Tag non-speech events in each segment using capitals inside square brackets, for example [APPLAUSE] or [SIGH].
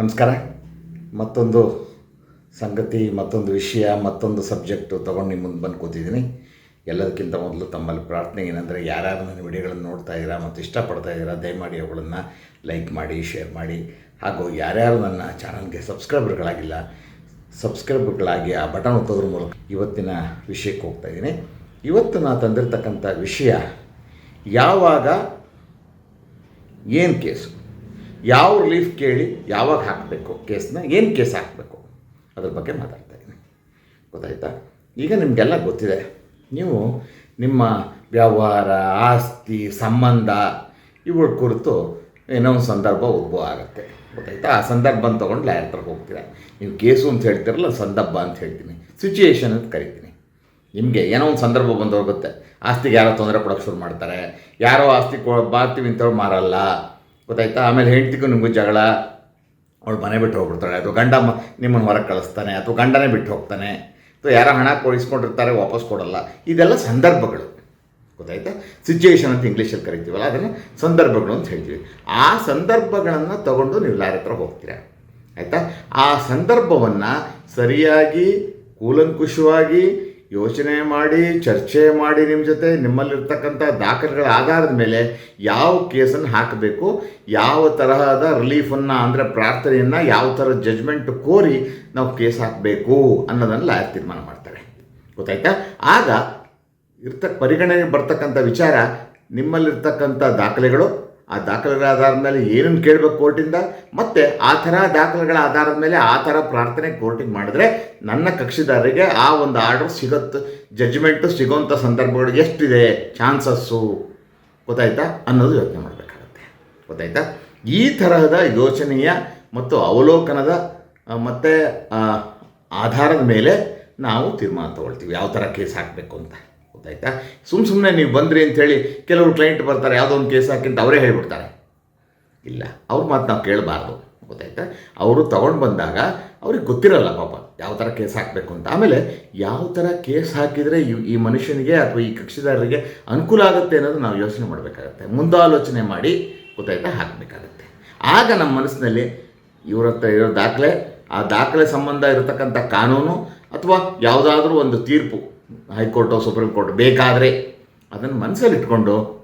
ನಮಸ್ಕಾರ. ಮತ್ತೊಂದು ಸಂಗತಿ, ಮತ್ತೊಂದು ವಿಷಯ, ಮತ್ತೊಂದು ಸಬ್ಜೆಕ್ಟು ತೊಗೊಂಡು ನಿಮ್ಮ ಮುಂದೆ ಬಂದು ಕೂತಿದ್ದೀನಿ. ಎಲ್ಲದಕ್ಕಿಂತ ಮೊದಲು ತಮ್ಮಲ್ಲಿ ಪ್ರಾರ್ಥನೆ ಏನಂದರೆ, ಯಾರ್ಯಾರು ನನ್ನ ವಿಡಿಯೋಗಳನ್ನು ನೋಡ್ತಾ ಇದ್ದೀರಾ ಮತ್ತು ಇಷ್ಟಪಡ್ತಾ ಇದ್ದೀರಾ, ದಯಮಾಡಿ ಅವುಗಳನ್ನು ಲೈಕ್ ಮಾಡಿ, ಶೇರ್ ಮಾಡಿ. ಹಾಗೂ ಯಾರ್ಯಾರು ನನ್ನ ಚಾನಲ್ಗೆ ಸಬ್ಸ್ಕ್ರೈಬರ್ಗಳಾಗಿಲ್ಲ, ಸಬ್ಸ್ಕ್ರೈಬರ್ಗಳಾಗಿ ಆ ಬಟನ್ ಒತ್ತೋದ್ರ ಮೂಲಕ ಇವತ್ತಿನ ವಿಷಯಕ್ಕೆ ಹೋಗ್ತಾ ಇದ್ದೀನಿ. ಇವತ್ತು ನಾನು ತಂದಿರತಕ್ಕಂಥ ವಿಷಯ, ಯಾವಾಗ, ಏನು ಕೇಸು? ಯಾವ ರಿಲೀಫ್ ಕೇಳಿ ಯಾವಾಗ ಹಾಕಬೇಕು ಕೇಸನ್ನ ಏನು ಕೇಸ್ ಹಾಕಬೇಕು, ಅದ್ರ ಬಗ್ಗೆ ಮಾತಾಡ್ತಾ ಇದ್ದೀನಿ. ಗೊತ್ತಾಯ್ತಾ? ಈಗ ನಿಮಗೆಲ್ಲ ಗೊತ್ತಿದೆ, ನೀವು ನಿಮ್ಮ ವ್ಯವಹಾರ, ಆಸ್ತಿ, ಸಂಬಂಧ ಇವುಗಳ ಕುರಿತು ಏನೋ ಒಂದು ಸಂದರ್ಭ ಉದ್ಭವ ಆಗುತ್ತೆ. ಗೊತ್ತಾಯ್ತಾ? ಆ ಸಂದರ್ಭ ತೊಗೊಂಡು ಲಾಯರ್ ಹತ್ರ ಹೋಗ್ತೀರಾ? ನೀವು ಕೇಸು ಅಂತ ಹೇಳ್ತಿರಲ್ಲ ಸಂದರ್ಭ ಅಂತ ಹೇಳ್ತೀನಿ. ಸಿಚುಯೇಷನ್ ಅಂತ ಕರಿತೀನಿ. ನಿಮಗೆ ಏನೋ ಒಂದು ಸಂದರ್ಭ ಬಂದು ಹೋಗುತ್ತೆ ಆಸ್ತಿಗೆ ಯಾರೋ ತೊಂದರೆ ಕೊಡೋಕ್ಕೆ ಶುರು ಮಾಡ್ತಾರೆ. ಯಾರೋ ಆಸ್ತಿ ಕೊ ಬಾರ್ತೀವಿ ಅಂತೇಳಿ ಮಾರಲ್ಲ. ಗೊತ್ತಾಯ್ತಾ? ಆಮೇಲೆ ಹೆಂಡತಿಗೂ ನಿಮಗೂ ಜಗಳ. ಅವಳು ಮನೆ ಬಿಟ್ಟು ಹೋಗ್ಬಿಡ್ತಾಳೆ. ಅಥವಾ ಗಂಡ ಮ, ನಿಮ್ಮನ್ನು ಹೊರಗೆ ಕಳಿಸ್ತಾನೆ, ಅಥವಾ ಗಂಡನೇ ಬಿಟ್ಟು ಹೋಗ್ತಾನೆ. ಅಥವಾ ಯಾರೋ ಹಣ ಕೊಡಿಸ್ಕೊಂಡಿರ್ತಾರೆ, ವಾಪಸ್ ಕೊಡಲ್ಲ. ಇದೆಲ್ಲ ಸಂದರ್ಭಗಳು. ಗೊತ್ತಾಯ್ತಾ? ಸಿಚುಯೇಷನ್ ಅಂತ ಇಂಗ್ಲೀಷಲ್ಲಿ ಕರಿತೀವಲ್ಲ, ಅದನ್ನು ಸಂದರ್ಭಗಳು ಅಂತ ಹೇಳ್ತೀವಿ. ಆ ಸಂದರ್ಭಗಳನ್ನು ತಗೊಂಡು ನೀವು ಯಾರ ಹತ್ರ ಹೋಗ್ತೀರಾ? ಆಯಿತಾ? ಆ ಸಂದರ್ಭವನ್ನು ಸರಿಯಾಗಿ, ಕೂಲಂಕುಷವಾಗಿ ಯೋಚನೆ ಮಾಡಿ, ಚರ್ಚೆ ಮಾಡಿ ನಿಮ್ಮ ಜೊತೆ ನಿಮ್ಮಲ್ಲಿರ್ತಕ್ಕಂಥ ದಾಖಲೆಗಳ ಆಧಾರದ ಮೇಲೆ ಯಾವ ಕೇಸನ್ನು ಹಾಕಬೇಕು, ಯಾವ ತರಹದ ರಿಲೀಫನ್ನು ಅಂದರೆ ಪ್ರಾರ್ಥನೆಯನ್ನು ಯಾವ ಥರ ಜಜ್ಮೆಂಟ್ ಕೋರಿ ನಾವು ಕೇಸ್ ಹಾಕಬೇಕು ಅನ್ನೋದನ್ನು ಲಾಯರ್ ತೀರ್ಮಾನ ಮಾಡ್ತಾರೆ. ಗೊತ್ತಾಯ್ತಾ? ಆಗ ಇರ್ತ ಪರಿಗಣನೆಗೆ ಬರ್ತಕ್ಕಂಥ ವಿಚಾರ ನಿಮ್ಮಲ್ಲಿರ್ತಕ್ಕಂಥ ದಾಖಲೆಗಳು ಆ ದಾಖಲೆಗಳ ಆಧಾರದ ಮೇಲೆ ಏನನ್ನು ಕೇಳಬೇಕು ಕೋರ್ಟಿಂದ? ಮತ್ತು ಆ ಥರ ದಾಖಲೆಗಳ ಆಧಾರದ ಮೇಲೆ ಆ ಥರ ಪ್ರಾರ್ಥನೆ ಕೋರ್ಟಿಗೆ ಮಾಡಿದ್ರೆ ನನ್ನ ಕಕ್ಷಿದಾರರಿಗೆ ಆ ಒಂದು ಆರ್ಡರ್ ಸಿಗತ್ತೆ ಜಜ್ಮೆಂಟು ಸಿಗೋಂಥ ಸಂದರ್ಭಗಳು ಎಷ್ಟಿದೆ? ಚಾನ್ಸಸ್ಸು ಗೊತ್ತಾಯ್ತಾ? ಅನ್ನೋದು ಯೋಚನೆ ಮಾಡಬೇಕಾಗತ್ತೆ. ಗೊತ್ತಾಯ್ತಾ? ಈ ತರಹದ ಯೋಚನೆಯ ಮತ್ತು ಅವಲೋಕನದ ಮತ್ತು ಆಧಾರದ ಮೇಲೆ ನಾವು ತೀರ್ಮಾನ ತಗೊಳ್ತೀವಿ. ಯಾವ ಥರ ಕೇಸ್ ಹಾಕಬೇಕು ಅಂತ. ಗೊತ್ತಾಯ್ತಾ? ಸುಮ್ಮ ಸುಮ್ಮನೆ ನೀವು ಬಂದ್ರಿ ಅಂಥೇಳಿ ಕೆಲವರು ಕ್ಲೈಂಟ್ ಬರ್ತಾರೆ, ಯಾವುದೋ ಒಂದು ಕೇಸ್ ಹಾಕಿಂತ ಅವರೇ ಹೇಳಿಬಿಡ್ತಾರೆ. ಇಲ್ಲ, ಅವ್ರ ಮಾತು ನಾವು ಕೇಳಬಾರ್ದು, ಗೊತ್ತಾಯ್ತಾ? ಅವರು ತಗೊಂಡು ಬಂದಾಗ ಅವ್ರಿಗೆ ಗೊತ್ತಿರಲ್ಲ ಪಾಪ ಯಾವ ಥರ ಕೇಸ್ ಹಾಕಬೇಕು ಅಂತ. ಆಮೇಲೆ ಯಾವ ಥರ ಕೇಸ್ ಹಾಕಿದರೆ ಈ- ಮನುಷ್ಯನಿಗೆ ಅಥವಾ ಈ ಕಕ್ಷಿದಾರರಿಗೆ ಅನುಕೂಲ ಆಗುತ್ತೆ ಅನ್ನೋದು ನಾವು ಯೋಚನೆ ಮಾಡಬೇಕಾಗತ್ತೆ. ಮುಂದಾಲೋಚನೆ ಮಾಡಿ, ಗೊತ್ತಾಯ್ತಾ? ಹಾಕಬೇಕಾಗತ್ತೆ. ಆಗ ನಮ್ಮ ಮನಸ್ಸಿನಲ್ಲಿ ಇವ್ರ ಹತ್ರ ಇರೋ ದಾಖಲೆ, ಆ ದಾಖಲೆ ಸಂಬಂಧ ಇರತಕ್ಕಂಥ ಕಾನೂನು ಅಥವಾ ಯಾವುದಾದ್ರೂ ಒಂದು ತೀರ್ಪು ಹೈಕೋರ್ಟು ಸುಪ್ರೀಂ ಕೋರ್ಟ್ ಬೇಕಾದರೆ ಅದನ್ನು ಮನಸ್ಸಲ್ಲಿ ಇಟ್ಕೊಂಡು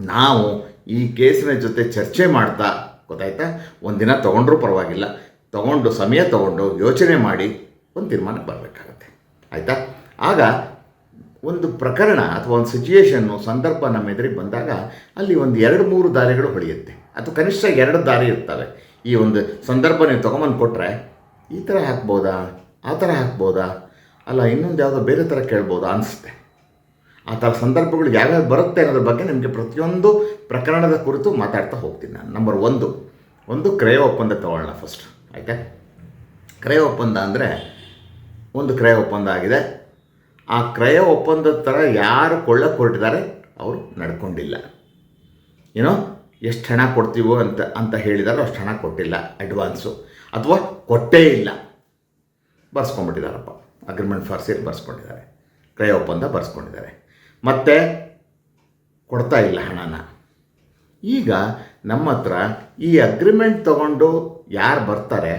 ನಾವು ಈ ಕೇಸಿನ ಜೊತೆ ಚರ್ಚೆ ಮಾಡ್ತಾ ಗೊತ್ತಾಯ್ತಾ? ಒಂದಿನ ತೊಗೊಂಡ್ರೂ ಪರವಾಗಿಲ್ಲ. ತೊಗೊಂಡು ಸಮಯ ತೊಗೊಂಡು ಯೋಚನೆ ಮಾಡಿ ಒಂದು ತೀರ್ಮಾನಕ್ಕೆ ಬರಬೇಕಾಗತ್ತೆ. ಆಯಿತಾ? ಆಗ ಒಂದು ಪ್ರಕರಣ ಅಥವಾ ಒಂದು ಸಿಚುಯೇಷನ್ನು ಸಂದರ್ಭ ನಮ್ಮ ಎದುರಿಗೆ ಬಂದಾಗ ಅಲ್ಲಿ ಒಂದು ಎರಡು ಮೂರು ದಾರಿಗಳು ಹೊಳೆಯುತ್ತೆ. ಅಥವಾ ಕನಿಷ್ಠ ಎರಡು ದಾರಿ ಇರ್ತವೆ. ಈ ಒಂದು ಸಂದರ್ಭ ನೀವು ತೊಗೊಂಬಂದು ಕೊಟ್ಟರೆ ಈ ಥರ ಹಾಕ್ಬೋದಾ? ಆ ಥರ ಹಾಕ್ಬೋದಾ? ಅಲ್ಲ, ಇನ್ನೊಂದು ಯಾವುದೋ ಬೇರೆ ಥರ ಕೇಳ್ಬೋದು ಅನಿಸುತ್ತೆ. ಆ ಥರ ಸಂದರ್ಭಗಳು ಯಾವ್ಯಾವ ಬರುತ್ತೆ ಅನ್ನೋದ್ರ ಬಗ್ಗೆ ನಿಮಗೆ ಪ್ರತಿಯೊಂದು ಪ್ರಕರಣದ ಕುರಿತು ಮಾತಾಡ್ತಾ ಹೋಗ್ತೀನಿ ನಾನು. ನಂಬರ್ ಒಂದು ಒಂದು ಕ್ರಯ ಒಪ್ಪಂದ ತಗೊಳ್ಳೋಣ ಫಸ್ಟ್ ಆಯಿತಾ? ಕ್ರಯ ಒಪ್ಪಂದ ಅಂದರೆ ಒಂದು ಕ್ರಯ ಒಪ್ಪಂದ ಆಗಿದೆ. ಆ ಕ್ರಯ ಒಪ್ಪಂದದ ಥರ ಯಾರು ಕೊಳ್ಳಕ್ಕೆ ಹೊರಟಿದ್ದಾರೆ ಅವರು ನಡ್ಕೊಂಡಿಲ್ಲ. ಏನೋ, ಎಷ್ಟು ಹಣ ಕೊಡ್ತೀವೋ ಅಂತ ಅಂತ ಹೇಳಿದಾರೋ ಅಷ್ಟು ಹಣ ಕೊಟ್ಟಿಲ್ಲ ಅಡ್ವಾನ್ಸು ಅಥವಾ ಕೊಟ್ಟೇ ಇಲ್ಲ. ಬರ್ಸ್ಕೊಂಡ್ಬಿಟ್ಟಿದ್ದಾರಪ್ಪ. ಅಗ್ರಿಮೆಂಟ್ ಫಾರ್ ಸೇಲ್ ಬರ್ಸ್ಕೊಂಡಿದ್ದಾರೆ. ಕ್ರಯ ಒಪ್ಪಂದ ಬರ್ಸ್ಕೊಂಡಿದ್ದಾರೆ. ಮತ್ತು ಕೊಡ್ತಾ ಇಲ್ಲ ಹಣನ. ಈಗ ನಮ್ಮ ಹತ್ರ ಈ ಅಗ್ರಿಮೆಂಟ್ ತಗೊಂಡು ಯಾರು ಬರ್ತಾರೆ,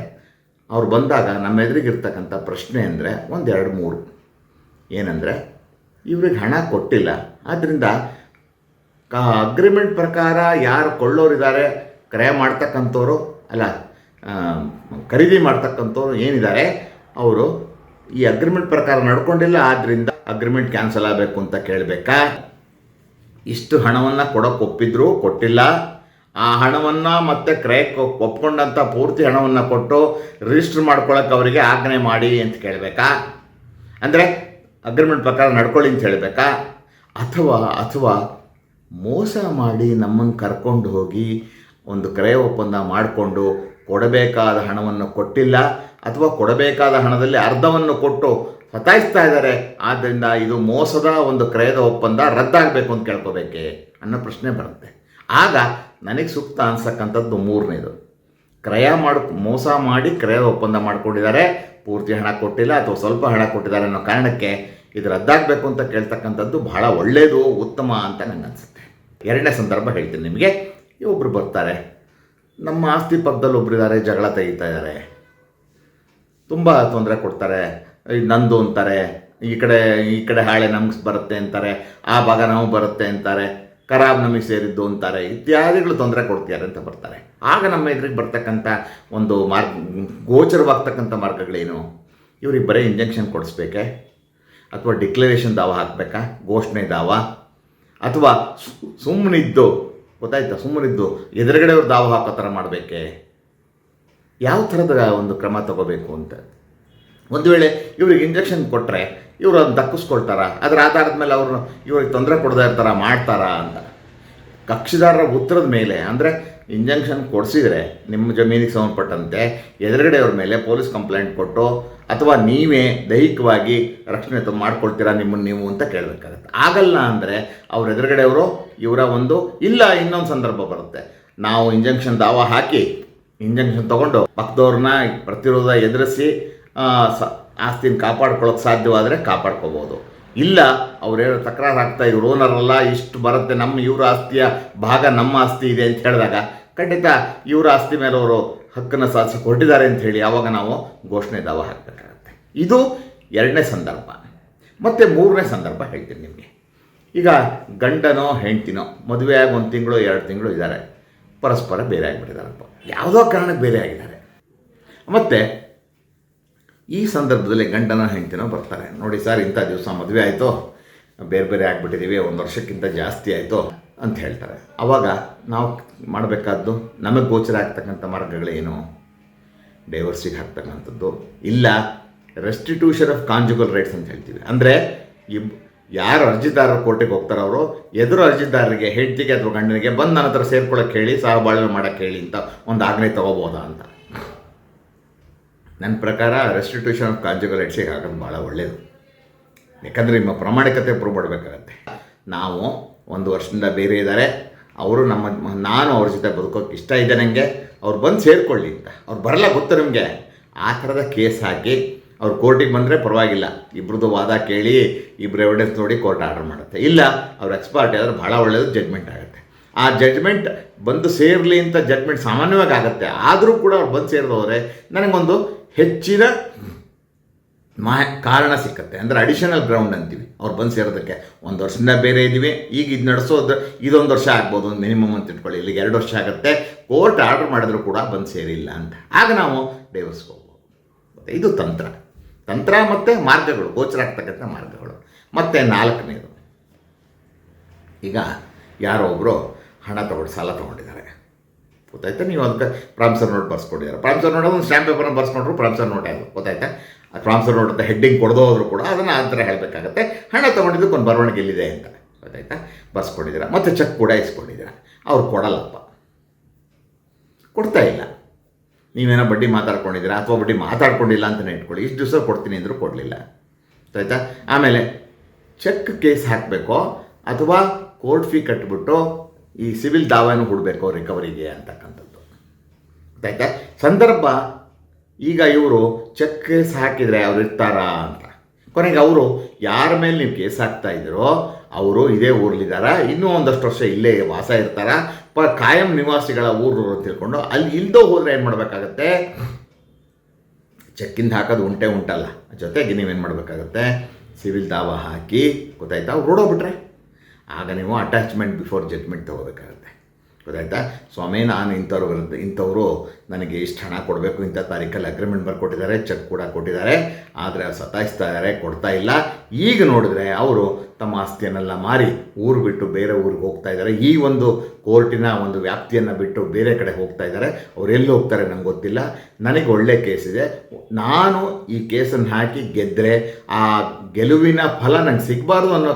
ಅವ್ರು ಬಂದಾಗ ನಮ್ಮ ಎದುರಿಗಿರ್ತಕ್ಕಂಥ ಪ್ರಶ್ನೆ ಅಂದರೆ ಒಂದೆರಡು ಮೂರು. ಏನಂದರೆ, ಇವ್ರಿಗೆ ಹಣ ಕೊಟ್ಟಿಲ್ಲ. ಆದ್ದರಿಂದ ಕಾ ಅಗ್ರಿಮೆಂಟ್ ಪ್ರಕಾರ ಯಾರು ಕೊಳ್ಳೋರಿದ್ದಾರೆ, ಕ್ರಯ ಮಾಡ್ತಕ್ಕಂಥವ್ರು, ಅಲ್ಲ ಖರೀದಿ ಮಾಡ್ತಕ್ಕಂಥವ್ರು ಏನಿದ್ದಾರೆ, ಅವರು ಈ ಅಗ್ರಿಮೆಂಟ್ ಪ್ರಕಾರ ನಡ್ಕೊಂಡಿಲ್ಲ ಆದ್ದರಿಂದ ಅಗ್ರಿಮೆಂಟ್ ಕ್ಯಾನ್ಸಲ್ ಆಗಬೇಕು ಅಂತ ಕೇಳಬೇಕಾ? ಇಷ್ಟು ಹಣವನ್ನು ಕೊಡಕ್ಕೆ ಒಪ್ಪಿದ್ರು ಕೊಟ್ಟಿಲ್ಲ. ಆ ಹಣವನ್ನು ಮತ್ತೆ ಕ್ರಯಕ್ಕೆ ಒಪ್ಕೊಂಡಂಥ ಪೂರ್ತಿ ಹಣವನ್ನು ಕೊಟ್ಟು ರಿಜಿಸ್ಟರ್ ಮಾಡ್ಕೊಳಕ್ಕೆ ಅವರಿಗೆ ಆಜ್ಞೆ ಮಾಡಿ ಅಂತ ಕೇಳಬೇಕಾ? ಅಂದರೆ ಅಗ್ರಿಮೆಂಟ್ ಪ್ರಕಾರ ನಡ್ಕೊಳ್ಳಿ ಅಂತ ಹೇಳಬೇಕಾ? ಅಥವಾ ಅಥವಾ ಮೋಸ ಮಾಡಿ ನಮ್ಮನ್ನು ಕರ್ಕೊಂಡು ಹೋಗಿ ಒಂದು ಕ್ರಯ ಒಪ್ಪಂದ ಮಾಡಿಕೊಂಡು ಕೊಡಬೇಕಾದ ಹಣವನ್ನು ಕೊಟ್ಟಿಲ್ಲ ಅಥವಾ ಕೊಡಬೇಕಾದ ಹಣದಲ್ಲಿ ಅರ್ಧವನ್ನು ಕೊಟ್ಟು ಸತಾಯಿಸ್ತಾ ಇದ್ದಾರೆ, ಆದ್ದರಿಂದ ಇದು ಮೋಸದ ಒಂದು ಕ್ರಯದ ಒಪ್ಪಂದ ರದ್ದಾಗಬೇಕು ಅಂತ ಕೇಳ್ಕೋಬೇಕೆ ಅನ್ನೋ ಪ್ರಶ್ನೆ ಬರುತ್ತೆ. ಆಗ ನನಗೆ ಸೂಕ್ತ ಅನ್ಸಕ್ಕಂಥದ್ದು ಮೂರನೇದು. ಕ್ರಯ ಮಾಡಿ, ಮೋಸ ಮಾಡಿ ಕ್ರಯದ ಒಪ್ಪಂದ ಮಾಡಿಕೊಂಡಿದ್ದಾರೆ, ಪೂರ್ತಿ ಹಣ ಕೊಟ್ಟಿಲ್ಲ ಅಥವಾ ಸ್ವಲ್ಪ ಹಣ ಕೊಟ್ಟಿದ್ದಾರೆ ಅನ್ನೋ ಕಾರಣಕ್ಕೆ ಇದು ರದ್ದಾಗಬೇಕು ಅಂತ ಕೇಳ್ತಕ್ಕಂಥದ್ದು ಬಹಳ ಒಳ್ಳೆಯದು ಉತ್ತಮ ಅಂತ ನನಗೆ ಅನಿಸುತ್ತೆ. ಎರಡನೇ ಸಂದರ್ಭ ಹೇಳ್ತೀನಿ ನಿಮಗೆ. ಒಬ್ಬರು ಬರ್ತಾರೆ. ನಮ್ಮ ಆಸ್ತಿ ಪಕ್ಕದಲ್ಲಿ ಒಬ್ಬರಿದ್ದಾರೆ ಜಗಳ ತೆಗಿತಾ ಇದ್ದಾರೆ. ತುಂಬ ತೊಂದರೆ ಕೊಡ್ತಾರೆ. ನಂದು ಅಂತಾರೆ, ಈ ಕಡೆ ಈ ಕಡೆ ಹಾಳೆ ನಮ್ಗೆ ಬರುತ್ತೆ ಅಂತಾರೆ, ಆ ಭಾಗ ನಾವು ಬರುತ್ತೆ ಅಂತಾರೆ ಖರಾಬ್ ನಮಗೆ ಸೇರಿದ್ದು ಅಂತಾರೆ, ಇತ್ಯಾದಿಗಳು ತೊಂದರೆ ಕೊಡ್ತಾರೆ ಅಂತ ಬರ್ತಾರೆ. ಆಗ ನಮ್ಮ ಎದುರಿಗೆ ಬರ್ತಕ್ಕಂಥ ಒಂದು ಮಾರ್ಗ, ಗೋಚರವಾಗ್ತಕ್ಕಂಥ ಮಾರ್ಗಗಳೇನು? ಇವ್ರಿಗೆ ಬರೀ ಇಂಜೆಕ್ಷನ್ ಕೊಡಿಸ್ಬೇಕೆ? ಅಥವಾ ಡಿಕ್ಲರೇಷನ್ ದಾವ ಹಾಕಬೇಕಾ? ಘೋಷಣೆ ದಾವ? ಅಥವಾ ಸುಮ್ಮನಿದ್ದು ಗೊತ್ತಾಯ್ತಾ? ಸುಮ್ಮನಿದ್ದು ಎದುರುಗಡೆಯವ್ರು ದಾವ ಹಾಕೋ ಥರ ಮಾಡಬೇಕೆ? ಯಾವ ಥರದ ಒಂದು ಕ್ರಮ ತಗೋಬೇಕು ಅಂತ? ಒಂದು ವೇಳೆ ಇವ್ರಿಗೆ ಇಂಜೆಕ್ಷನ್ ಕೊಟ್ಟರೆ ಇವರು ಅದನ್ನು ದಕ್ಕಿಸ್ಕೊಳ್ತಾರ? ಅದರ ಆಧಾರದ ಮೇಲೆ ಅವರು ಇವ್ರಿಗೆ ತೊಂದರೆ ಕೊಡದೇ ಇರ್ತಾರ, ಮಾಡ್ತಾರಾ ಅಂತ? ಕಕ್ಷಿದಾರರ ಉತ್ತರದ ಮೇಲೆ, ಅಂದರೆ ಇಂಜೆಕ್ಷನ್ ಕೊಡಿಸಿದರೆ ನಿಮ್ಮ ಜಮೀನಿಗೆ ಸಂಬಂಧಪಟ್ಟಂತೆ ಎದುರುಗಡೆಯವ್ರ ಮೇಲೆ ಪೊಲೀಸ್ ಕಂಪ್ಲೇಂಟ್ ಕೊಟ್ಟು ಅಥವಾ ನೀವೇ ದೈಹಿಕವಾಗಿ ರಕ್ಷಣೆ ಮಾಡ್ಕೊಳ್ತೀರಾ ನಿಮ್ಮನ್ನು ನೀವು ಅಂತ ಕೇಳಬೇಕಾಗತ್ತೆ. ಆಗಲ್ಲ ಅಂದರೆ ಅವ್ರ ಎದುರುಗಡೆಯವರು ಇವರ ಒಂದು ಇಲ್ಲ ಇನ್ನೊಂದು ಸಂದರ್ಭ ಬರುತ್ತೆ. ನಾವು ಇಂಜೆಕ್ಷನ್ ದಾವ ಹಾಕಿ ಇಂಜೆಕ್ಷನ್ ತಗೊಂಡು ಪಕ್ಕದವ್ರನ್ನ ಪ್ರತಿರೋಧ ಎದುರಿಸಿ ಸ ಆಸ್ತಿನ ಕಾಪಾಡ್ಕೊಳ್ಳೋಕೆ ಸಾಧ್ಯವಾದರೆ ಕಾಪಾಡ್ಕೋಬೋದು. ಇಲ್ಲ ಅವ್ರೇನು ತಕರಾರು ಆಗ್ತಾ ಇವ್ರು ಓನರಲ್ಲ ಇಷ್ಟು ಬರುತ್ತೆ. ನಮ್ಮ ಇವ್ರ ಆಸ್ತಿಯ ಭಾಗ ನಮ್ಮ ಆಸ್ತಿ ಇದೆ ಅಂತ ಹೇಳಿದಾಗ ಖಂಡಿತ ಇವ್ರ ಆಸ್ತಿ ಮೇಲೆ ಅವರು ಹಕ್ಕನ್ನು ಸಾಧಿಸಿ ಕೊಟ್ಟಿದ್ದಾರೆ ಅಂತ ಹೇಳಿ ಆವಾಗ ನಾವು ಘೋಷಣೆ ದಾವ ಹಾಕಬೇಕಾಗತ್ತೆ. ಇದು ಎರಡನೇ ಸಂದರ್ಭ. ಮತ್ತು ಮೂರನೇ ಸಂದರ್ಭ ಹೇಳ್ತೀನಿ ನಿಮಗೆ. ಈಗ ಗಂಡನೋ ಹೆಂಡ್ತಿನೋ ಮದುವೆಯಾಗಿ ಒಂದು ತಿಂಗಳು, ಎರಡು ತಿಂಗಳು ಇದ್ದಾರೆ. ಪರಸ್ಪರ ಬೇರೆ ಆಗಿಬಿಟ್ಟಿದ್ದಾರಪ್ಪ ಯಾವುದೋ ಕಾರಣಕ್ಕೆ ಬೇರೆ ಆಗಿದ್ದಾರೆ. ಮತ್ತು, ಈ ಸಂದರ್ಭದಲ್ಲಿ ಗಂಡನ ಹೆಂಡ್ತಿನೋ ಬರ್ತಾರೆ. ನೋಡಿ ಸರ್, ಇಂಥ ದಿವಸ ಮದುವೆ ಆಯಿತು? ಬೇರೆ ಬೇರೆ ಆಗಿಬಿಟ್ಟಿದ್ದೀವಿ ಒಂದು ವರ್ಷಕ್ಕಿಂತ ಜಾಸ್ತಿ ಆಯಿತು? ಅಂತ ಹೇಳ್ತಾರೆ. ಆವಾಗ ನಾವು ಮಾಡಬೇಕಾದ್ದು, ನಮಗೆ ಗೋಚರ ಆಗ್ತಕ್ಕಂಥ ಮಾರ್ಗಗಳೇನು? ಡೈವರ್ಸಿಗೆ ಹಾಕ್ತಕ್ಕಂಥದ್ದು. ಇಲ್ಲ, ರೆಸ್ಟಿಟ್ಯೂಷನ್ ಆಫ್ ಕಾಂಜುಗಲ್ ರೈಟ್ಸ್ ಅಂತ ಹೇಳ್ತೀವಿ. ಅಂದರೆ, ಇಬ್ ಯಾರು ಅರ್ಜಿದಾರರು ಕೋರ್ಟಿಗೆ ಹೋಗ್ತಾರೆ ಅವರು, ಎದುರು ಅರ್ಜಿದಾರರಿಗೆ, ಹೆಂಡತಿಗೆ ಅಥವಾ ಗಂಡನಿಗೆ ಬಂದು ನನ್ನ ಹತ್ರ ಸೇರ್ಕೊಳ್ಳೋಕೆ ಹೇಳಿ ಸಹಬಾಳ್ವೆ ಮಾಡೋಕ್ಕೆ ಹೇಳಿ ಅಂತ ಒಂದು ಆಜ್ಞೆ ತೊಗೋಬೋದಾ ಅಂತ. ನನ್ನ ಪ್ರಕಾರ ರೆಸ್ಟಿಟ್ಯೂಷನ್ ಆಫ್ ಕಾಂಜುಗಲ್ ರೈಟ್ಸಿಗೆ ಹಾಕೋದು ಭಾಳ ಒಳ್ಳೆಯದು ಯಾಕಂದರೆ ನಿಮ್ಮ ಪ್ರಾಮಾಣಿಕತೆ ಪ್ರೂವ್ ಮಾಡಬೇಕಾಗತ್ತೆ ನಾವು ಒಂದು ವರ್ಷದಿಂದ ಬೇರೆ ಇದ್ದಾರೆ ಅವರು ನಮ್ಮ, ನಾನು ಅವ್ರ ಜೊತೆ ಬದುಕೋಕೆ ಇಷ್ಟ ಇದೆ ನನಗೆ ಅವ್ರು ಬಂದು ಸೇರಿಕೊಳ್ಳಿ ಅಂತ. ಅವ್ರು ಬರಲ್ಲ ಗೊತ್ತು ನಿಮಗೆ. ಆ ಥರದ ಕೇಸ್ ಹಾಕಿ ಅವ್ರು ಕೋರ್ಟಿಗೆ ಬಂದರೆ ಪರವಾಗಿಲ್ಲ. ಇಬ್ರದ್ದು ವಾದ ಕೇಳಿ ಇಬ್ಬರು ಎವಿಡೆನ್ಸ್ ನೋಡಿ ಕೋರ್ಟ್ ಆರ್ಡರ್ ಮಾಡುತ್ತೆ. ಇಲ್ಲ, ಅವ್ರು ಎಕ್ಸ್ಪರ್ಟ್ ಆದರೆ ಭಾಳ ಒಳ್ಳೆಯದು ಜಡ್ಜ್ಮೆಂಟ್ ಆಗುತ್ತೆ. ಆ ಜಡ್ಜ್ಮೆಂಟ್ ಬಂದು ಸೇರಲಿ ಅಂತ ಜಡ್ಮೆಂಟ್ ಸಾಮಾನ್ಯವಾಗಿ ಆಗುತ್ತೆ. ಆದರೂ ಕೂಡ ಅವ್ರು ಬಂದು ಸೇರಿದವ್ರೆ ನನಗೊಂದು ಹೆಚ್ಚಿನ ಮಾ ಕಾರಣ ಸಿಕ್ಕತ್ತೆ. ಅಂದರೆ ಅಡಿಷನಲ್ ಗ್ರೌಂಡ್ ಅಂತೀವಿ. ಅವ್ರು ಬಂದು ಸೇರೋದಕ್ಕೆ ಒಂದು ವರ್ಷದಿಂದ ಬೇರೆ ಇದ್ದೀವಿ. ಈಗ ಇದು ನಡೆಸೋದು ಇದೊಂದು ವರ್ಷ ಆಗ್ಬೋದು, ಒಂದು ಮಿನಿಮಮ್ ಅಂತ ಇಟ್ಕೊಳ್ಳಿ. ಇಲ್ಲಿಗೆ ಎರಡು ವರ್ಷ ಆಗುತ್ತೆ. ಕೋರ್ಟ್ ಆರ್ಡರ್ ಮಾಡಿದ್ರು ಕೂಡ ಬಂದು ಸೇರಿಲ್ಲ ಅಂತ. ಆಗ ನಾವು ಮತ್ತೆ ಇದು ತಂತ್ರ. ತಂತ್ರ ಮತ್ತು ಮಾರ್ಗಗಳು ಗೋಚರ ಆಗ್ತಕ್ಕಂಥ ಮಾರ್ಗಗಳು. ಮತ್ತು ನಾಲ್ಕನೇದು. ಈಗ ಯಾರೋ ಒಬ್ಬರು ಹಣ ತಗೊಂಡು ಸಾಲ ತೊಗೊಂಡಿದ್ದಾರೆ. ಗೊತ್ತಾಯ್ತಾ? ನೀವು ಅದಕ್ಕೆ ಪ್ರಾಮ್ಸರ್ ನೋಟ್ ಬರ್ಸ್ಕೊಂಡಿದ್ದಾರೆ? ಪ್ರಾಮ್ಸರ್ ನೋಟ್ ಒಂದು ಸ್ಟ್ಯಾಂಪ್ ಪೇಪರ್ನ ಬರ್ಸ್ಕೊಂಡ್ರು ಪ್ರಾಮ್ಸರ್ ನೋಟ್ ಆಯಿತು ಗೊತ್ತಾಯ್ತಾ? ಆ ಪ್ರಾಮ್ಸರ್ ನೋಟ್ ಅಂತ ಹೆಡ್ಡಿಂಗ್ ಕೊಡದೋ ಹೋದ್ರು ಕೂಡ ಅದನ್ನು ಆ ಥರ ಹೇಳಬೇಕಾಗತ್ತೆ. ಹಣ ತೊಗೊಂಡಿದ್ದಕ್ಕೆ ಒಂದು ಬರವಣಿಗೆ ಇಲ್ಲಿದೆ ಅಂತ. ಗೊತ್ತಾಯ್ತಾ? ಬರ್ಸ್ಕೊಂಡಿದ್ದೀರಾ. ಮತ್ತು ಚೆಕ್ ಕೂಡ ಇಸ್ಕೊಂಡಿದ್ದೀರಾ. ಅವ್ರು ಕೊಡಲ್ಲಪ್ಪ. ಕೊಡ್ತಾ ಇಲ್ಲ. ನೀವೇನೋ ಬಡ್ಡಿ ಮಾತಾಡ್ಕೊಂಡಿದ್ದೀರಾ ಅಥವಾ ಬಡ್ಡಿ ಮಾತಾಡ್ಕೊಂಡಿಲ್ಲ ಅಂತಲೇ ಇಟ್ಕೊಳ್ಳಿ. ಇಷ್ಟು ದಿವಸ ಕೊಡ್ತೀನಿ ಅಂದರೂ ಕೊಡಲಿಲ್ಲ. ಆಯಿತಾ? ಆಮೇಲೆ ಚೆಕ್ ಕೇಸ್ ಹಾಕಬೇಕೋ ಅಥವಾ ಕೋರ್ಟ್ ಫೀ ಕಟ್ಬಿಟ್ಟು ಈ ಸಿವಿಲ್ ದಾವೆನೂ ಹೂಡಬೇಕು ರಿಕವರಿಗೆ ಅಂತಕ್ಕಂಥದ್ದು. ಆಯಿತಾ? ಸಂದರ್ಭ, ಈಗ ಇವರು ಚೆಕ್ ಕೇಸ್ ಹಾಕಿದರೆ ಅವ್ರು ಇರ್ತಾರಾ ಅಂತ. ಕೊನೆಗೆ ಅವರು ಯಾರ ಮೇಲೆ ನೀವು ಕೇಸ್ ಹಾಕ್ತಾ ಇದ್ದೀರೋ, ಅವರು ಇದೇ ಊರ್ಲಿದ್ದಾರ ಇನ್ನೂ ಒಂದಷ್ಟು ವರ್ಷ ಇಲ್ಲೇ ವಾಸ ಇರ್ತಾರ. ಪ, ಕಾಯಂ ನಿವಾಸಿಗಳ ಊರು ತಿಳ್ಕೊಂಡು ಅಲ್ಲಿ ಇಲ್ದೋ ಹೋದ್ರೆ ಏನು ಮಾಡಬೇಕಾಗತ್ತೆ? ಚೆಕ್ಕಿಂದ ಹಾಕೋದು ಉಂಟೆ ಉಂಟಲ್ಲ. ಜೊತೆಗೆ ನೀವೇನು ಮಾಡಬೇಕಾಗತ್ತೆ? ಸಿವಿಲ್ ದಾವ ಹಾಕಿ, ಗೊತ್ತಾಯ್ತಾ? ಅವ್ರು ಓಡೋಗ್ಬಿಟ್ರೆ ಆಗ ನೀವು ಅಟ್ಯಾಚ್ಮೆಂಟ್ ಬಿಫೋರ್ ಜಡ್ಜ್ಮೆಂಟ್ ತೊಗೋಬೇಕಾಗತ್ತೆ. ಗೊತ್ತಾಯ್ತಾ? ಸ್ವಾಮಿ, ನಾನು ಇಂಥವ್ರು ವಿರುದ್ಧ ಇಂಥವರು ನನಗೆ ಇಷ್ಟು ಹಣ ಕೊಡಬೇಕು, ಇಂಥ ತಾರೀಕಲ್ಲಿ ಅಗ್ರಿಮೆಂಟ್ ಬರ್ಕೊಟ್ಟಿದ್ದಾರೆ ಚೆಕ್ ಕೂಡ ಕೊಟ್ಟಿದ್ದಾರೆ, ಆದರೆ ಸತಾಯಿಸ್ತಾ ಇದ್ದಾರೆ, ಕೊಡ್ತಾ ಇಲ್ಲ. ಈಗ ನೋಡಿದ್ರೆ ಅವರು ತಮ್ಮ ಆಸ್ತಿಯನ್ನೆಲ್ಲ ಮಾರಿ ಊರು ಬಿಟ್ಟು ಬೇರೆ ಊರಿಗೆ ಹೋಗ್ತಾ ಇದ್ದಾರೆ. ಈ ಒಂದು ಕೋರ್ಟಿನ ಒಂದು ವ್ಯಾಪ್ತಿಯನ್ನು ಬಿಟ್ಟು ಬೇರೆ ಕಡೆ ಹೋಗ್ತಾ ಇದ್ದಾರೆ. ಅವ್ರು ಎಲ್ಲಿ ಹೋಗ್ತಾರೆ ನಂಗೆ ಗೊತ್ತಿಲ್ಲ. ನನಗೆ ಒಳ್ಳೆ ಕೇಸ್ ಇದೆ. ನಾನು ಈ ಕೇಸನ್ನು ಹಾಕಿ ಗೆದ್ದರೆ ಆ ಗೆಲುವಿನ ಫಲ ನಂಗೆ ಸಿಗಬಾರ್ದು ಅನ್ನೋ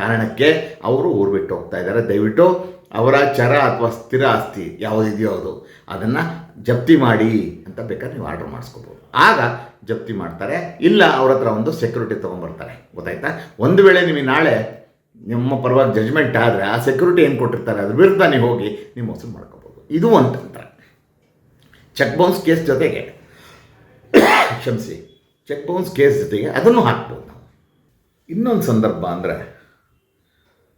ಕಾರಣಕ್ಕೆ ಅವರು ಊರು ಬಿಟ್ಟು ಹೋಗ್ತಾ ಇದ್ದಾರೆ. ದಯವಿಟ್ಟು ಅವರ ಚರ ಅಥವಾ ಸ್ಥಿರ ಆಸ್ತಿ ಯಾವುದಿದೆಯೋ ಅದು. ಅದನ್ನು ಜಪ್ತಿ ಮಾಡಿ ಅಂತ ಬೇಕಾದ್ರೆ ನೀವು ಆರ್ಡರ್ ಮಾಡಿಸ್ಕೋಬೋದು. ಆಗ ಜಪ್ತಿ ಮಾಡ್ತಾರೆ. ಇಲ್ಲ, ಅವ್ರ ಹತ್ರ ಒಂದು ಸೆಕ್ಯೂರಿಟಿ ತೊಗೊಂಬರ್ತಾರೆ. ಗೊತ್ತಾಯ್ತಾ? ಒಂದು ವೇಳೆ ನಿಮಗೆ ನಾಳೆ ನಿಮ್ಮ ಪರವಾಗಿ ಜಜ್ಮೆಂಟ್ ಆದರೆ ಆ ಸೆಕ್ಯೂರಿಟಿ ಏನು ಕೊಟ್ಟಿರ್ತಾರೆ? ಅದ್ರ ವಿರುದ್ಧ ನೀವು ಹೋಗಿ ನೀವು ಮೋಸ ಮಾಡ್ಕೋಬೋದು. ಇದು ಒಂದು ಚೆಕ್ ಬೌನ್ಸ್ ಕೇಸ್ ಜೊತೆಗೆ [COUGHS] ಕ್ಷಮಿಸಿ. ಚೆಕ್ ಬೌನ್ಸ್ ಕೇಸ್ ಜೊತೆಗೆ ಅದನ್ನು ಹಾಕ್ಬೋದು ನಾವು. ಇನ್ನೊಂದು ಸಂದರ್ಭ ಅಂದರೆ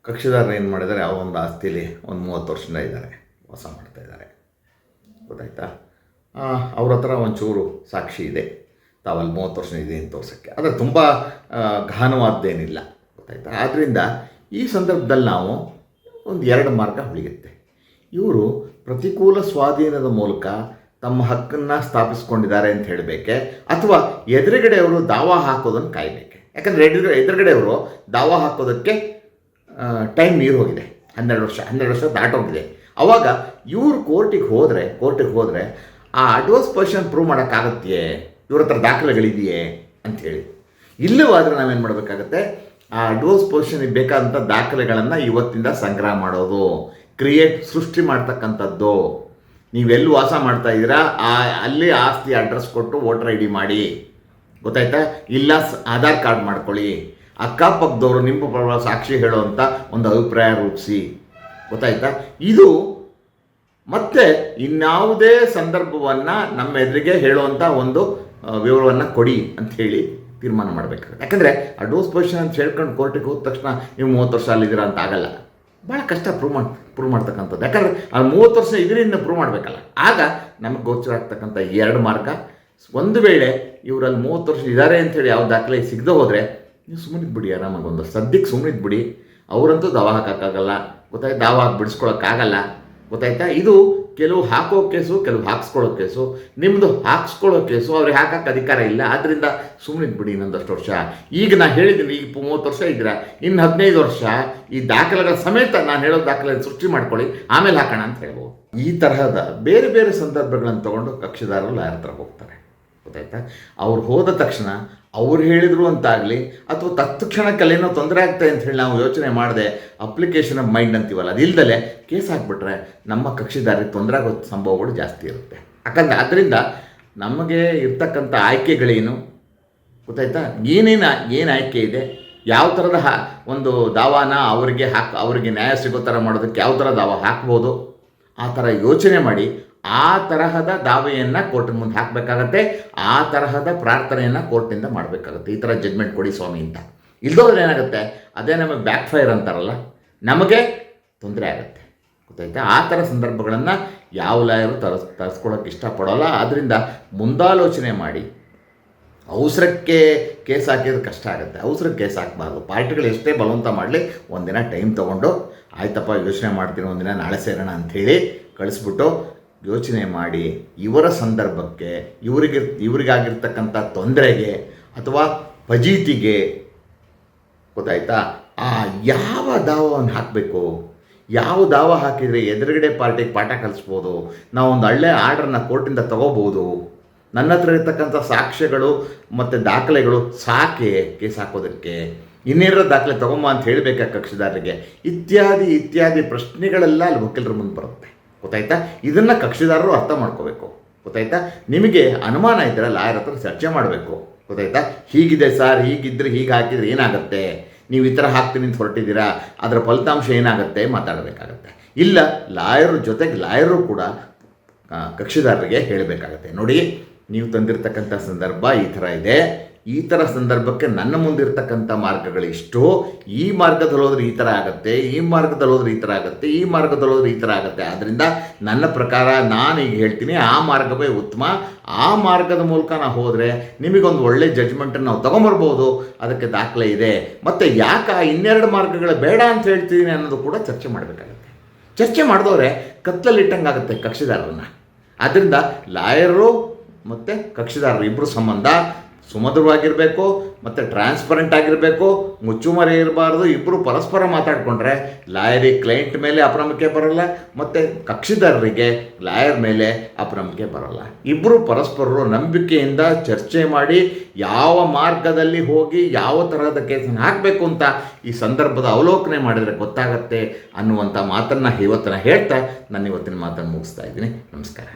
ಕಕ್ಷಿದಾರರು ಏನು ಮಾಡಿದ್ದಾರೆ? ಆ ಒಂದು ಆಸ್ತಿಯಲ್ಲಿ ಒಂದು ಮೂವತ್ತು ವರ್ಷದಿಂದ ಇದ್ದಾರೆ, ವಾಸ ಮಾಡ್ತಾ ಇದ್ದಾರೆ. ಗೊತ್ತಾಯ್ತಾ? ಅವ್ರ ಹತ್ರ ಒಂಚೂರು ಸಾಕ್ಷಿ ಇದೆ. ತಾವಲ್ಲಿ ಮೂವತ್ತು ವರ್ಷ ಇದೆ ಅಂತ ತೋರ್ಸೋಕ್ಕೆ. ಆದರೆ ತುಂಬ ಗಹನವಾದ್ದೇನಿಲ್ಲ ಗೊತ್ತಾಯ್ತಾ? ಆದ್ದರಿಂದ ಈ ಸಂದರ್ಭದಲ್ಲಿ ನಾವು ಒಂದು ಎರಡು ಮಾರ್ಗ ಉಳಿಯುತ್ತೆ ಇವರು ಪ್ರತಿಕೂಲ ಸ್ವಾಧೀನದ ಮೂಲಕ ತಮ್ಮ ಹಕ್ಕನ್ನು ಸ್ಥಾಪಿಸ್ಕೊಂಡಿದ್ದಾರೆ ಅಂತ ಹೇಳಬೇಕೆ? ಅಥವಾ ಎದುರುಗಡೆಯವರು ದಾವಾ ಹಾಕೋದನ್ನು ಕಾಯಬೇಕೆ? ಯಾಕಂದರೆ ಎದುರುಗಡೆ ಎದುರುಗಡೆಯವರು ದಾವಾ ಹಾಕೋದಕ್ಕೆ ಟೈಮ್ ಮೀರಿ ಹೋಗಿದೆ. ಹನ್ನೆರಡು ವರ್ಷ ಹನ್ನೆರಡು ವರ್ಷ ದಾಟೋಗಿದೆ ಅವಾಗ ಇವರು ಕೋರ್ಟಿಗೆ ಹೋದರೆ ಕೋರ್ಟಿಗೆ ಹೋದರೆ, ಆ ಅಡ್ವಾನ್ಸ್ ಪೊಸಿಷನ್ ಪ್ರೂವ್ ಮಾಡೋಕ್ಕಾಗತ್ತೆ ಇವ್ರ ಹತ್ರ ದಾಖಲೆಗಳಿದೆಯೇ? ಅಂಥೇಳಿ ಇಲ್ಲವಾದರೆ ನಾವೇನು ಮಾಡಬೇಕಾಗತ್ತೆ? ಆ ಅಡ್ವಾನ್ಸ್ ಪೊಸಿಷನ್ಗೆ ಬೇಕಾದಂಥ ದಾಖಲೆಗಳನ್ನು ಇವತ್ತಿಂದ ಸಂಗ್ರಹ ಮಾಡೋದು. ಕ್ರಿಯೇಟ್ ಸೃಷ್ಟಿ ಮಾಡ್ತಕ್ಕಂಥದ್ದು. ನೀವೆಲ್ಲಿ ವಾಸ ಮಾಡ್ತಾ ಇದ್ದೀರಾ? ಆ, ಅಲ್ಲಿ ಆಸ್ತಿ ಅಡ್ರೆಸ್ ಕೊಟ್ಟು ವೋಟರ್ ಐ ಡಿ ಮಾಡಿ. ಗೊತ್ತಾಯ್ತಾ? ಇಲ್ಲ ಆಧಾರ್ ಕಾರ್ಡ್ ಮಾಡ್ಕೊಳ್ಳಿ. ಅಕ್ಕಪಕ್ಕದವರು ನಿಮ್ಮ ಪರವ ಸಾಕ್ಷಿ ಹೇಳುವಂಥ ಒಂದು ಅಭಿಪ್ರಾಯ ರೂಪಿಸಿ. ಗೊತ್ತಾಯ್ತಾ? ಇದು ಮತ್ತೆ ಇನ್ಯಾವುದೇ ಸಂದರ್ಭವನ್ನು ನಮ್ಮ ಎದುರಿಗೆ ಹೇಳುವಂಥ ಒಂದು ವಿವರವನ್ನು ಕೊಡಿ ಅಂತ ಹೇಳಿ ತೀರ್ಮಾನ ಮಾಡಬೇಕಾಗುತ್ತೆ. ಯಾಕಂದರೆ ಅಡ್ವಾನ್ಸ್ ಪೊಸಿಷನ್ ಅಂತ ಹೇಳ್ಕೊಂಡು ಕೋರ್ಟಿಗೆ ಹೋದ ತಕ್ಷಣ ನೀವು ಮೂವತ್ತು ವರ್ಷ ಅಲ್ಲಿದ್ದೀರಾ ಅಂತ ಆಗಲ್ಲ. ಭಾಳ ಕಷ್ಟ ಪ್ರೂವ್ ಮಾಡಿ, ಪ್ರೂವ್ ಮಾಡ್ತಕ್ಕಂಥದ್ದು. ಯಾಕಂದರೆ ಆ ಮೂವತ್ತು ವರ್ಷ ಇದರಿಂದ ಪ್ರೂವ್ ಮಾಡಬೇಕಲ್ಲ. ಆಗ ನಮಗೆ ಗೋಚರ ಆಗ್ತಕ್ಕಂಥ ಎರಡು ಮಾರ್ಗ. ಒಂದು ವೇಳೆ ಇವರಲ್ಲಿ ಮೂವತ್ತು ವರ್ಷ ಇದ್ದಾರೆ ಅಂತೇಳಿ ಯಾವ ದಾಖಲೆ ಸಿಗದೆ ಹೋದರೆ ನೀವು ಸುಮ್ಮನೆ ಬಿಡಿ ಆರಾಮಾಗಿ ಒಂದು ಸದ್ಯಕ್ಕೆ ಸುಮ್ಮನೆ ಬಿಡಿ ಅವರಂತೂ ದವಾ ಹಾಕೋಕ್ಕಾಗಲ್ಲ ಗೊತ್ತಾಯ್ತು? ದಾವ ಹಾಕಿ ಬಿಡಿಸ್ಕೊಳಕ್ಕಾಗಲ್ಲ. ಗೊತ್ತಾಯ್ತಾ? ಇದು ಕೆಲವು ಹಾಕೋ ಕೇಸು, ಕೆಲವು ಹಾಕ್ಸ್ಕೊಳ್ಳೋ ಕೇಸು. ನಿಮ್ಮದು ಹಾಕ್ಸ್ಕೊಳ್ಳೋ ಕೇಸು, ಅವ್ರಿಗೆ ಹಾಕಕ್ಕೆ ಅಧಿಕಾರ ಇಲ್ಲ. ಆದ್ದರಿಂದ ಸುಮ್ಮನೆ ಬಿಡಿ ಇನ್ನೊಂದಷ್ಟು ವರ್ಷ. ಈಗ ನಾನು ಹೇಳಿದ್ದೀನಿ, ಈಗ ಮೂವತ್ತು ವರ್ಷ ಇದ್ದೀರಾ? ಇನ್ನು ಹದಿನೈದು ವರ್ಷ. ಈ ದಾಖಲೆಗಳ ಸಮೇತ ನಾನು ಹೇಳೋ ದಾಖಲೆ ಸೃಷ್ಟಿ ಮಾಡ್ಕೊಳ್ಳಿ. ಆಮೇಲೆ ಹಾಕೋಣ ಅಂತ ಹೇಳ್ಬೋದು. ಈ ತರಹದ ಬೇರೆ ಬೇರೆ ಸಂದರ್ಭಗಳನ್ನು ತಗೊಂಡು ಕಕ್ಷಿದಾರರು ಲಾಯರ್ ಹತ್ರ ಹೋಗ್ತಾರೆ. ಗೊತ್ತಾಯ್ತಾ? ಅವ್ರು ಹೋದ ತಕ್ಷಣ ಅವ್ರು ಹೇಳಿದ್ರು ಅಂತಾಗಲಿ ಅಥವಾ ತತ್ಕ್ಷಣಕ್ಕಲ್ಲೇನೋ ತೊಂದರೆ ಆಗ್ತದೆ ಅಂತ ಹೇಳಿ ನಾವು ಯೋಚನೆ ಮಾಡದೆ ಅಪ್ಲಿಕೇಶನ್ ಆಫ್ ಮೈಂಡ್ ಅಂತೀವಲ್ಲ, ಅದು ಇಲ್ದಲೆ ಕೇಸ್ ಹಾಕ್ಬಿಟ್ರೆ ನಮ್ಮ ಕಕ್ಷಿದಾರಿಗೆ ತೊಂದರೆ ಆಗೋ ಸಂಭವಗಳು ಜಾಸ್ತಿ ಇರುತ್ತೆ. ಯಾಕಂದ್ರೆ ಅದರಿಂದ ನಮಗೆ ಇರ್ತಕ್ಕಂಥ ಆಯ್ಕೆಗಳೇನು ಗೊತ್ತಾಯ್ತಾ? ಏನೇನು ಏನು ಆಯ್ಕೆ ಇದೆ? ಯಾವ ಥರದ ಹಾ, ಒಂದು ದಾವಾನ ಅವರಿಗೆ ಹಾಕಿ, ಅವರಿಗೆ ನ್ಯಾಯ ಸಿಗೋ ಥರ ಮಾಡೋದಕ್ಕೆ ಯಾವ ಥರ ದಾವ ಹಾಕ್ಬೋದು? ಆ ಥರ ಯೋಚನೆ ಮಾಡಿ ಆ ತರಹದ ದಾವೆಯನ್ನು ಕೋರ್ಟಿನ ಮುಂದೆ ಹಾಕಬೇಕಾಗತ್ತೆ, ಆ ತರಹದ ಪ್ರಾರ್ಥನೆಯನ್ನು ಕೋರ್ಟಿಂದ ಮಾಡಬೇಕಾಗುತ್ತೆ. ಈ ಥರ ಜಡ್ಮೆಂಟ್ ಕೊಡಿ ಸ್ವಾಮಿ ಅಂತ. ಇಲ್ದೋದ್ರೆ ಏನಾಗುತ್ತೆ? ಅದೇ ನಮಗೆ ಬ್ಯಾಕ್ ಫೈರ್ ಅಂತಾರಲ್ಲ, ನಮಗೆ ತೊಂದರೆ ಆಗುತ್ತೆ. ಗೊತ್ತಾಯ್ತಾ? ಆ ಥರ ಸಂದರ್ಭಗಳನ್ನು ಯಾವ ಲಾಯರು ತರಸ್ ತರಿಸ್ಕೊಳ್ಳೋಕೆ ಇಷ್ಟಪಡೋಲ್ಲ. ಆದ್ದರಿಂದ ಮುಂದಾಲೋಚನೆ ಮಾಡಿ. ಅವಸರಕ್ಕೆ ಕೇಸ್ ಹಾಕಿದ್ರೆ ಕಷ್ಟ ಆಗುತ್ತೆ. ಅವಸರಕ್ಕೆ ಕೇಸ್ ಹಾಕಬಾರ್ದು. ಪಾರ್ಟಿಗಳು ಎಷ್ಟೇ ಬಲವಂತ ಮಾಡಲಿ, ಒಂದಿನ ಟೈಮ್ ತೊಗೊಂಡು, ಆಯ್ತಪ್ಪ, ಯೋಚನೆ ಮಾಡ್ತೀನಿ, ಒಂದಿನ ನಾಳೆ ಸೇರೋಣ ಅಂಥೇಳಿ ಕಳಿಸ್ಬಿಟ್ಟು ಯೋಚನೆ ಮಾಡಿ ಇವರ ಸಂದರ್ಭಕ್ಕೆ ಇವರಿಗೆ, ಇವರಿಗಾಗಿರ್ತಕ್ಕಂಥ ತೊಂದರೆಗೆ ಅಥವಾ ಫಜೀತಿಗೆ ಗೊತ್ತಾಯ್ತಾ? ಆ ಯಾವ ದಾವವನ್ನು ಹಾಕಬೇಕು? ಯಾವ ದಾವ ಹಾಕಿದರೆ ಎದುರುಗಡೆ ಪಾರ್ಟಿಗೆ ಪಾಠ ಕಲಿಸ್ಬೋದು? ನಾವು ಒಂದು ಒಳ್ಳೆಯ ಆರ್ಡ್ರನ್ನ ಕೋರ್ಟಿಂದ ತಗೋಬೋದು? ನನ್ನ ಹತ್ರ ಇರ್ತಕ್ಕಂಥ ಸಾಕ್ಷ್ಯಗಳು ಮತ್ತು ದಾಖಲೆಗಳು ಸಾಕೆ? ಕೇಸ್ ಹಾಕೋದಕ್ಕೆ? ಇನ್ನೇನರ ದಾಖಲೆ ತಗೊಂಬ ಅಂತ ಹೇಳಬೇಕಾ ಕಕ್ಷಿದಾರರಿಗೆ? ಇತ್ಯಾದಿ ಇತ್ಯಾದಿ ಪ್ರಶ್ನೆಗಳೆಲ್ಲ ಅಲ್ಲಿ ವಕೀಲರ ಮುಂದೆ ಬರುತ್ತೆ. ಗೊತ್ತಾಯ್ತಾ? ಇದನ್ನು ಕಕ್ಷಿದಾರರು ಅರ್ಥ ಮಾಡ್ಕೋಬೇಕು. ಗೊತ್ತಾಯ್ತಾ? ನಿಮಗೆ ಅನುಮಾನ ಇದ್ದರೆ ಲಾಯರ್ ಹತ್ರ ಚರ್ಚೆ ಮಾಡಬೇಕು. ಗೊತ್ತಾಯ್ತಾ? ಹೀಗಿದೆ ಸರ್, ಹೀಗಿದ್ರೆ ಹೀಗೆ ಹಾಕಿದರೆ ಏನಾಗುತ್ತೆ? ನೀವು ಈ ಥರ ಹಾಕ್ತೀನಿ ಅಂತ ಹೊರಟಿದ್ದೀರಾ? ಅದರ ಫಲಿತಾಂಶ ಏನಾಗುತ್ತೆ? ಮಾತಾಡಬೇಕಾಗತ್ತೆ. ಇಲ್ಲ, ಲಾಯರ್ ಜೊತೆಗೆ ಲಾಯರು ಕೂಡ ಕಕ್ಷಿದಾರರಿಗೆ ಹೇಳಬೇಕಾಗತ್ತೆ. ನೋಡಿ, ನೀವು ತಂದಿರತಕ್ಕಂಥ ಸಂದರ್ಭ ಈ ಥರ ಇದೆ. ಈ ಥರ ಸಂದರ್ಭಕ್ಕೆ ನನ್ನ ಮುಂದಿರ್ತಕ್ಕಂಥ ಮಾರ್ಗಗಳು ಇಷ್ಟು ಈ ಮಾರ್ಗದಲ್ಲಿ ಹೋದ್ರೆ ಈ ಥರ ಆಗುತ್ತೆ, ಈ ಮಾರ್ಗದಲ್ಲಿ ಹೋದ್ರೆ ಈ ಥರ ಆಗುತ್ತೆ, ಈ ಮಾರ್ಗದಲ್ಲಿ ಹೋದ್ರೆ ಈ ಥರ ಆಗುತ್ತೆ. ಆದ್ದರಿಂದ ನನ್ನ ಪ್ರಕಾರ ನಾನು ಈಗ ಹೇಳ್ತೀನಿ, ಆ ಮಾರ್ಗವೇ ಉತ್ತಮ. ಆ ಮಾರ್ಗದ ಮೂಲಕ ನಾವು ಹೋದರೆ ನಿಮಗೊಂದು ಒಳ್ಳೆ ಜಡ್ಜ್ಮೆಂಟನ್ನು ನಾವು ತೊಗೊಂಬರ್ಬೋದು. ಅದಕ್ಕೆ ದಾಖಲೆ ಇದೆ. ಮತ್ತು ಯಾಕೆ ಆ ಇನ್ನೆರಡು ಮಾರ್ಗಗಳು ಬೇಡ ಅಂತ ಹೇಳ್ತೀನಿ ಅನ್ನೋದು ಕೂಡ ಚರ್ಚೆ ಮಾಡಬೇಕಾಗುತ್ತೆ. ಚರ್ಚೆ ಮಾಡಿದವ್ರೆ ಕತ್ತಲಲ್ಲಿಟ್ಟಂಗೆ ಆಗುತ್ತೆ ಕಕ್ಷಿದಾರರನ್ನು. ಆದ್ದರಿಂದ ಲಾಯರು ಮತ್ತು ಕಕ್ಷಿದಾರರು ಇಬ್ಬರು ಸಂಬಂಧ ಸುಮಧುರವಾಗಿರಬೇಕು, ಮತ್ತು ಟ್ರಾನ್ಸ್ಪರೆಂಟ್ ಆಗಿರಬೇಕು, ಮುಚ್ಚುಮರೆ ಇರಬಾರ್ದು ಇಬ್ಬರು ಪರಸ್ಪರ ಮಾತಾಡಿಕೊಂಡ್ರೆ ಲಾಯರಿ ಕ್ಲೈಂಟ್ ಮೇಲೆ ಅಪನಂಬಿಕೆ ಬರೋಲ್ಲ, ಮತ್ತು ಕಕ್ಷಿದಾರರಿಗೆ ಲಾಯರ್ ಮೇಲೆ ಅಪ್ರಮಿಕೆ ಬರೋಲ್ಲ. ಇಬ್ಬರು ಪರಸ್ಪರರು ನಂಬಿಕೆಯಿಂದ ಚರ್ಚೆ ಮಾಡಿ ಯಾವ ಮಾರ್ಗದಲ್ಲಿ ಹೋಗಿ ಯಾವ ತರಹದ ಕೇಸನ್ನು ಹಾಕಬೇಕು ಅಂತ ಈ ಸಂದರ್ಭದ ಅವಲೋಕನೆ ಮಾಡಿದರೆ ಗೊತ್ತಾಗತ್ತೆ ಅನ್ನುವಂಥ ಮಾತನ್ನು ಇವತ್ತನ್ನು ಹೇಳ್ತಾ ನಾನು ಇವತ್ತಿನ ಮಾತನ್ನು ಮುಗಿಸ್ತಾ ಇದ್ದೀನಿ. ನಮಸ್ಕಾರ.